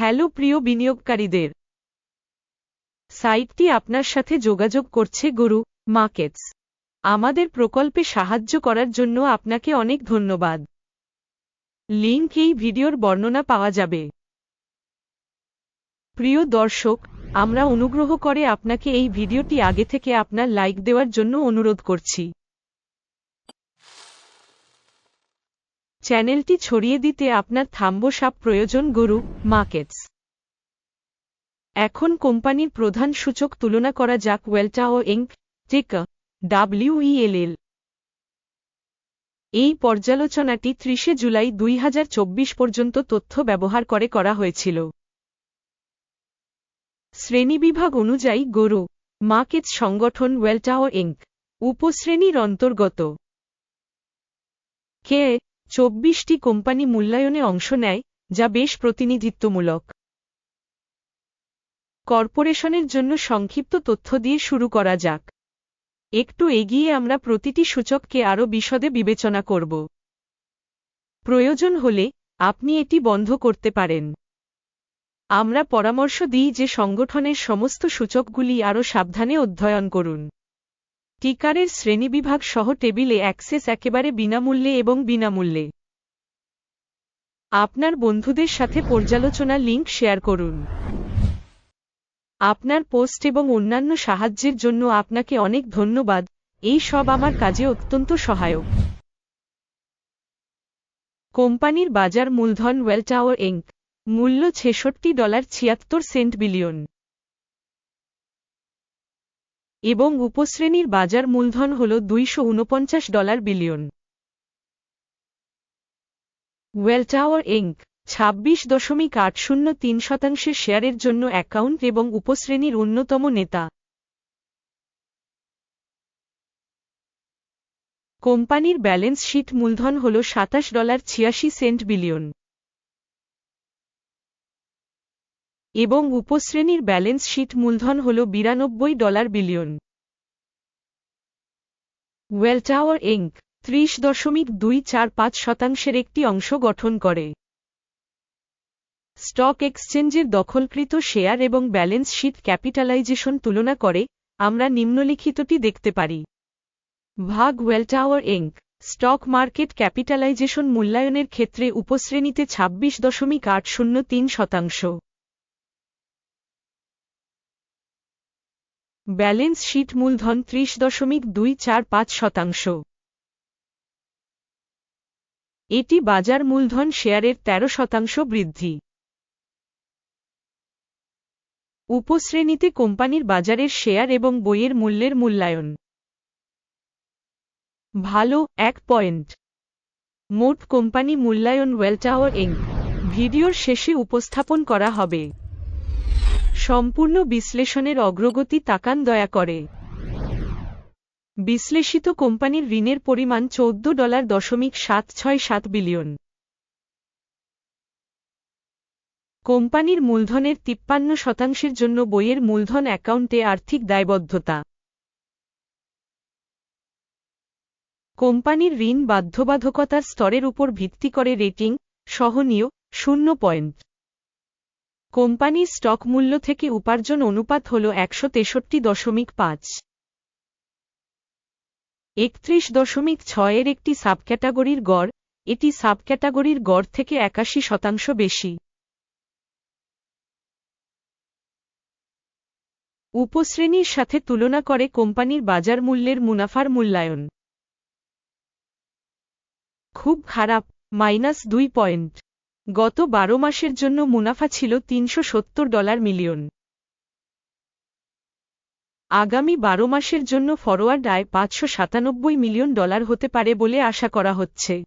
Hello প্রিয় বিনিয়োগকারীদের। সাইটটি আপনার সাথে যোগাযোগ করছে গুরু, মার্কেটস। আমাদের প্রকল্পে সাহায্য করার জন্য আপনাকে অনেক ধন্যবাদ। লিংক এই ভিডিওর বর্ণনা পাওয়া যাবে। প্রিয় দর্শক, আমরা অনুগ্রহ করে আপনাকে এই ভিডিওটি আগে থেকে আপনার লাইক দেওয়ার জন্য অনুরোধ করছি। চ্যানেলটি ছড়িয়ে দিতে আপনার থাম্বসাপ প্রয়োজন, গরু, মার্কেটস। এখন কোম্পানির প্রধান সূচক তুলনা করা যাক ওয়েলটা ও ইঙ্ক টেকা, ডাব্লিউইএলএল। এই পর্যালোচনাটি ত্রিশে জুলাই দুই হাজার চব্বিশ পর্যন্ত তথ্য ব্যবহার করে করা হয়েছিল। শ্রেণীবিভাগ অনুযায়ী, গরু, মার্কেটস সংগঠন, ওয়েলটাও ইঙ্ক উপশ্রেণীর অন্তর্গত। কে চব্বিশটি কোম্পানি মূল্যায়নে অংশ নেয়, যা বেশ প্রতিনিধিত্বমূলক। কর্পোরেশনের জন্য সংক্ষিপ্ত তথ্য দিয়ে শুরু করা যাক। একটু এগিয়ে আমরা প্রতিটি সূচককে আরও বিশদে বিবেচনা করব। প্রয়োজন হলে আপনি এটি বন্ধ করতে পারেন। আমরা পরামর্শ দিই যে সংগঠনের সমস্ত সূচকগুলি আরও সাবধানে অধ্যয়ন করুন। টিকারের শ্রেণীবিভাগ সহ টেবিলে অ্যাক্সেস একেবারে বিনামূল্যে এবং বিনামূল্যে। আপনার বন্ধুদের সাথে পর্যালোচনা লিঙ্ক শেয়ার করুন। আপনার পোস্ট এবং অন্যান্য সাহায্যের জন্য আপনাকে অনেক ধন্যবাদ। এই সব আমার কাজে অত্যন্ত সহায়ক। কোম্পানির বাজার মূলধন ওয়েলটাওয়ার এঙ্ক মূল্য ছেষট্টি ডলার ছিয়াত্তর সেন্ট বিলিয়ন। এবং উপশ্রেণীর বাজার মূলধন হল দুইশো ঊনপঞ্চাশ ডলার বিলিয়ন। ওয়েলটাওয়ার এঙ্ক ছাব্বিশ দশমিক আট শূন্য তিন শতাংশের শেয়ারের জন্য অ্যাকাউন্ট এবং উপশ্রেণীর অন্যতম নেতা। কোম্পানির ব্যালেন্স শিট মূলধন হল সাতাশ ডলার ছিয়াশি সেন্ট বিলিয়ন। এবং উপশ্রেণীর ব্যালেন্স শীট মূলধন হল বিরানব্বই ডলার বিলিয়ন। ওয়েলটাওয়ার এঙ্ক ত্রিশ দশমিক দুই চার পাঁচ শতাংশের একটি অংশ গঠন করে। স্টক এক্সচেঞ্জের দখলকৃত শেয়ার এবং ব্যালেন্স শীট ক্যাপিটালাইজেশন তুলনা করে আমরা নিম্নলিখিতটি দেখতে পারি। ভাগ Welltower Inc stock market capitalisation মূল্যায়নের ক্ষেত্রে উপশ্রেণীতে ছাব্বিশ দশমিক আট শূন্য তিন শতাংশ। ব্যালেন্স শীট মূলধন ত্রিশ দশমিক দুই চার পাঁচ শতাংশ। এটি বাজার মূলধন শেয়ারের ১৩ শতাংশ বৃদ্ধি। উপশ্রেণীতে কোম্পানির বাজারের শেয়ার এবং বইয়ের মূল্যের মূল্যায়ন। ভালো, এক পয়েন্ট। মোট কোম্পানি মূল্যায়ন ওয়েলটাওয়ার ইঙ্ক ভিডিওর শেষে উপস্থাপন করা হবে। সম্পূর্ণ বিশ্লেষণের অগ্রগতি তাকান দয়া করে। বিশ্লেষিত কোম্পানির ঋণের পরিমাণ চৌদ্দ ডলার দশমিক সাত ছয় সাত বিলিয়ন। কোম্পানির মূলধনের তিপ্পান্ন শতাংশের জন্য বইয়ের মূলধন অ্যাকাউন্টে আর্থিক দায়বদ্ধতা। কোম্পানির ঋণ বাধ্যবাধকতার স্তরের উপর ভিত্তি করে রেটিং সহনীয় শূন্য পয়েন্ট। কোম্পানির স্টক মূল্য থেকে উপার্জন অনুপাত হল একশো তেষট্টি দশমিক পাঁচ। একত্রিশ দশমিক ছয়ের একটি সাবক্যাটাগরির গড়, এটি সাবক্যাটাগরির গড় থেকে একাশি শতাংশ বেশি। উপশ্রেণীর সাথে তুলনা করে কোম্পানির বাজার মূল্যের মুনাফার মূল্যায়ন। খুব খারাপ, মাইনাস দুই পয়েন্ট। গত বারো মাসের জন্য মুনাফা ছিল তিনশো সত্তর ডলার মিলিয়ন। আগামী বারো মাসের জন্য ফরওয়ার্ড আয় পাঁচশো সাতানব্বই মিলিয়ন ডলার হতে পারে বলে আশা করা হচ্ছে।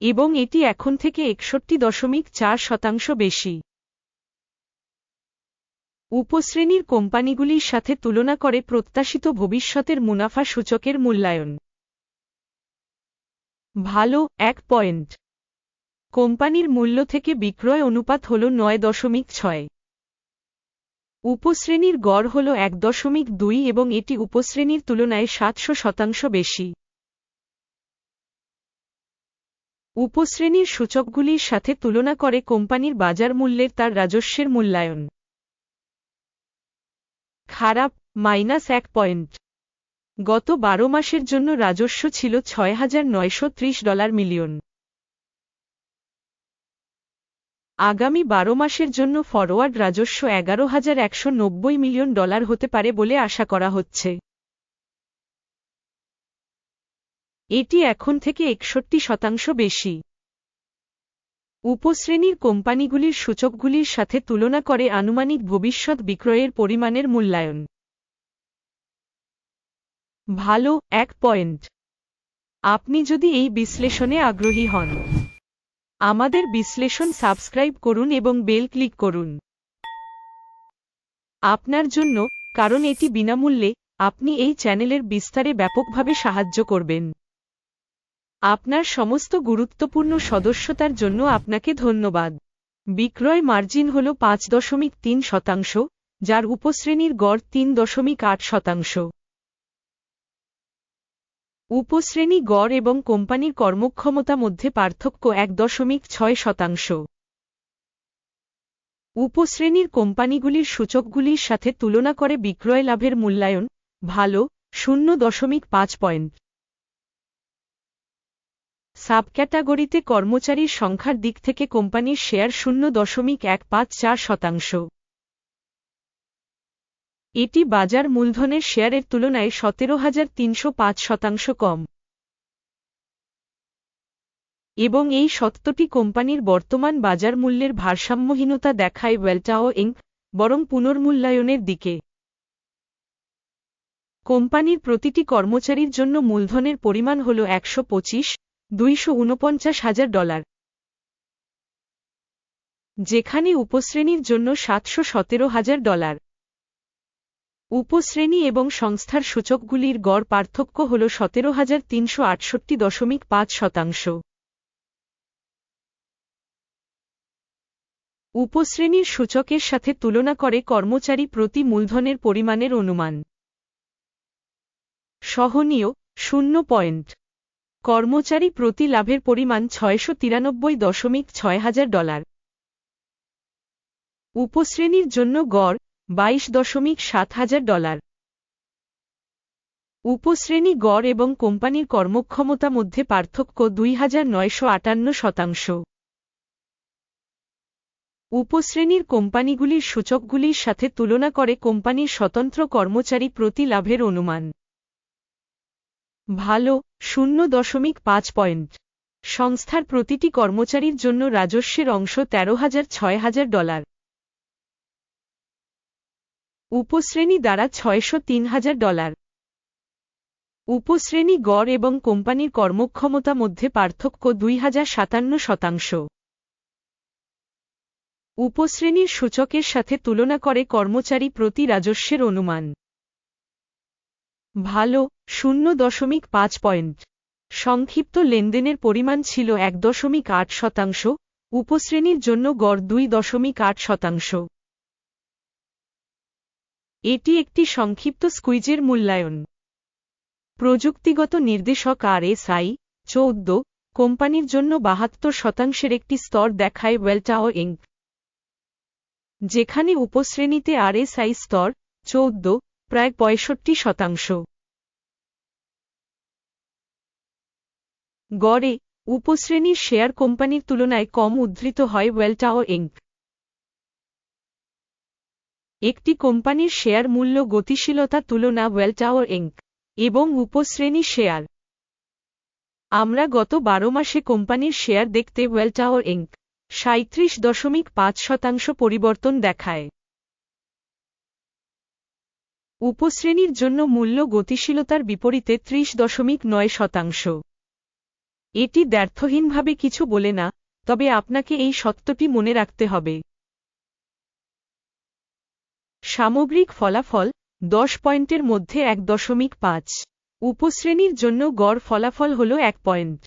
এবং এটি এখন থেকে একষট্টি দশমিক চার শতাংশ বেশি। উপশ্রেণীর কোম্পানিগুলির সাথে তুলনা করে প্রত্যাশিত ভবিষ্যতের মুনাফা সূচকের মূল্যায়ন। ভালো, এক পয়েন্ট। কোম্পানির মূল্য থেকে বিক্রয় অনুপাত হল নয় দশমিক ছয়। উপশ্রেণীর গড় হল এক দশমিক দুই এবং এটি উপশ্রেণীর তুলনায় সাতশো শতাংশ বেশি। উপশ্রেণীর সূচকগুলির সাথে তুলনা করে কোম্পানির বাজার মূল্যের তার রাজস্বের মূল্যায়ন। খারাপ, মাইনাস এক পয়েন্ট। গত বারো মাসের জন্য রাজস্ব ছিল ছয় হাজার নয়শো ত্রিশ ডলার মিলিয়ন। আগামী বারো মাসের জন্য ফরওয়ার্ড রাজস্ব এগারো হাজার একশো নব্বই মিলিয়ন ডলার হতে পারে বলে আশা করা হচ্ছে। এটি এখন থেকে একষট্টি শতাংশ বেশি। উপশ্রেণীর কোম্পানিগুলির সূচকগুলির সাথে তুলনা করে আনুমানিক ভবিষ্যৎ বিক্রয়ের পরিমাণের মূল্যায়ন। ভালো, এক পয়েন্ট। আপনি যদি এই বিশ্লেষণে আগ্রহী হন, আমাদের বিশ্লেষণ সাবস্ক্রাইব করুন এবং বেল ক্লিক করুন। আপনার জন্য, কারণ এটি বিনামূল্যে, আপনি এই চ্যানেলের বিস্তারে ব্যাপকভাবে সাহায্য করবেন। আপনার সমস্ত গুরুত্বপূর্ণ সদস্যতার জন্য আপনাকে ধন্যবাদ। বিক্রয় মার্জিন হল পাঁচ দশমিক তিন শতাংশ, যার উপশ্রেণীর গড় তিন দশমিক আট শতাংশ। উপশ্রেণী গড় এবং কোম্পানির কর্মক্ষমতা মধ্যে পার্থক্য এক দশমিক ছয় শতাংশ। উপশ্রেণীর কোম্পানিগুলির সূচকগুলির সাথে তুলনা করে বিক্রয় লাভের মূল্যায়ন ভালো, শূন্য দশমিক পাঁচ পয়েন্ট। সাবক্যাটাগরিতে কর্মচারীর সংখ্যার দিক থেকে কোম্পানির শেয়ার শূন্য দশমিক এক পাঁচ চার শতাংশ। এটি বাজার মূলধনের শেয়ারের তুলনায় সতেরো হাজার তিনশো পাঁচ শতাংশ কম। এবং এই সত্যটি কোম্পানির বর্তমান বাজার মূল্যের ভারসাম্যহীনতা দেখায় ওয়েলটাও ইঙ্ক বরং পুনর্মূল্যায়নের দিকে। কোম্পানির প্রতিটি কর্মচারীর জন্য মূলধনের পরিমাণ হল একশো পঁচিশ, দুইশো উনপঞ্চাশ হাজার ডলার। যেখানে উপশ্রেণীর জন্য সাতশো সতেরো হাজার ডলার। উপশ্রেণী এবং সংস্থার সূচকগুলির গড় পার্থক্য হল সতেরো হাজার তিনশো আটষট্টি দশমিক পাঁচ শতাংশ। উপশ্রেণীর সূচকের সাথে তুলনা করে কর্মচারী প্রতি মূলধনের পরিমাণের অনুমান। সহনীয়, শূন্য পয়েন্ট। কর্মচারী প্রতি লাভের পরিমাণ ছয়শো তিরানব্বই দশমিক ছয় হাজার ডলার। উপশ্রেণীর জন্য গড় বাইশ দশমিক সাত হাজার ডলার। উপশ্রেণী গড় এবং কোম্পানির কর্মক্ষমতা মধ্যে পার্থক্য দুই হাজার নয়শো আটান্ন শতাংশ। উপশ্রেণীর কোম্পানিগুলির সূচকগুলির সাথে তুলনা করে কোম্পানির স্বতন্ত্র কর্মচারী প্রতি লাভের অনুমান। ভালো, শূন্য দশমিক পাঁচ পয়েন্ট। সংস্থার প্রতিটি কর্মচারীর জন্য রাজস্বের অংশ তেরো হাজার ছয় হাজার ডলার। উপশ্রেণী দ্বারা ছয়শো তিন হাজার ডলার। উপশ্রেণী গড় এবং কোম্পানির কর্মক্ষমতা মধ্যে পার্থক্য দুই হাজার সাতান্ন শতাংশ। উপশ্রেণীর সূচকের সাথে তুলনা করে কর্মচারী প্রতি রাজস্বের অনুমান। ভালো, শূন্য দশমিক পাঁচ পয়েন্ট। সংক্ষিপ্ত লেনদেনের পরিমাণ ছিল এক দশমিক আট শতাংশ, উপশ্রেণীর জন্য গড় দুই দশমিক আট শতাংশ। এটি একটি সংক্ষিপ্ত স্কুইজের মূল্যায়ন। প্রযুক্তিগত নির্দেশক আর এস আই চৌদ্দ, কোম্পানির জন্য বাহাত্তর শতাংশের একটি স্তর দেখায় ওয়েলটাও ইঙ্ক যেখানে উপশ্রেণীতে আর এস আই স্তর চৌদ্দ, প্রায় পঁয়ষট্টি শতাংশ। গড়ে, উপশ্রেণীর শেয়ার কোম্পানির তুলনায় কম উদ্ধৃত হয় ওয়েলটাও ইঙ্ক একটি কোম্পানির শেয়ার মূল্য গতিশীলতা তুলনা ওয়েলটাওয়ার ইঙ্ক এবং উপশ্রেণী শেয়ার। আমরা গত বারো মাসে কোম্পানির শেয়ার দেখতে ওয়েলটাওয়ার ইঙ্ক সাঁত্রিশ দশমিক পাঁচ শতাংশ পরিবর্তন দেখায়। উপশ্রেণীর জন্য মূল্য গতিশীলতার বিপরীতে ত্রিশ দশমিক নয় শতাংশ। এটি দ্ব্যর্থহীনভাবে কিছু বলে না, তবে আপনাকে এই সত্যটি মনে রাখতে হবে। সামগ্রিক ফলাফল দশ পয়েন্টের মধ্যে এক দশমিক পাঁচ। উপশ্রেণীর জন্য গড় ফলাফল হল এক পয়েন্ট।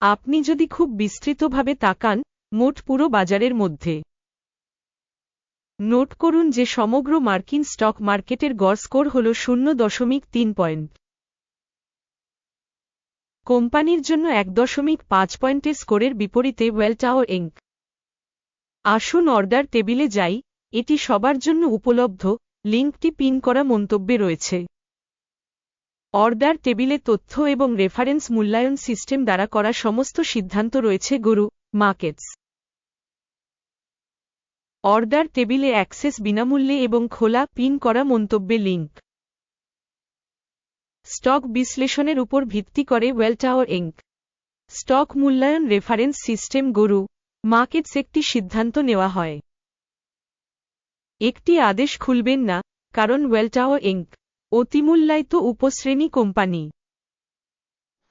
আপনি যদি খুব বিস্তৃতভাবে তাকান, মোট পুরো বাজারের মধ্যে। নোট করুন যে সমগ্র মার্কিন স্টক মার্কেটের গড় স্কোর হল শূন্য দশমিক তিন পয়েন্ট। কোম্পানির জন্য এক দশমিক পাঁচ পয়েন্টের স্কোরের বিপরীতে ওয়েল টাওয়ার ইঙ্ক আসুন অর্ডার টেবিলে যাই। এটি সবার জন্য উপলব্ধ, লিঙ্কটি পিন করা মন্তব্যে রয়েছে। অর্ডার টেবিলে তথ্য এবং রেফারেন্স মূল্যায়ন সিস্টেম দ্বারা করা সমস্ত সিদ্ধান্ত রয়েছে গরু মার্কেটস অর্ডার টেবিলে অ্যাক্সেস বিনামূল্যে এবং খোলা, পিন করা মন্তব্যে লিঙ্ক। স্টক বিশ্লেষণের উপর ভিত্তি করে ওয়েল টাওয়ার ইঙ্ক। স্টক মূল্যায়ন রেফারেন্স সিস্টেম গরু মার্কেটস একটি সিদ্ধান্ত নেওয়া হয়। একটি আদেশ খুলবেন না, কারণ ওয়েলটাও ইঙ্ক অতিমূল্যায়িত উপশ্রেণী কোম্পানি।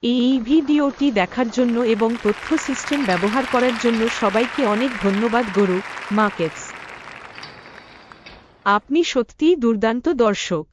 এই ভিডিওটি দেখার জন্য এবং তথ্য সিস্টেম ব্যবহার করার জন্য সবাইকে অনেক ধন্যবাদ, গরু মার্কেটস আপনি সত্যিই দুর্দান্ত দর্শক।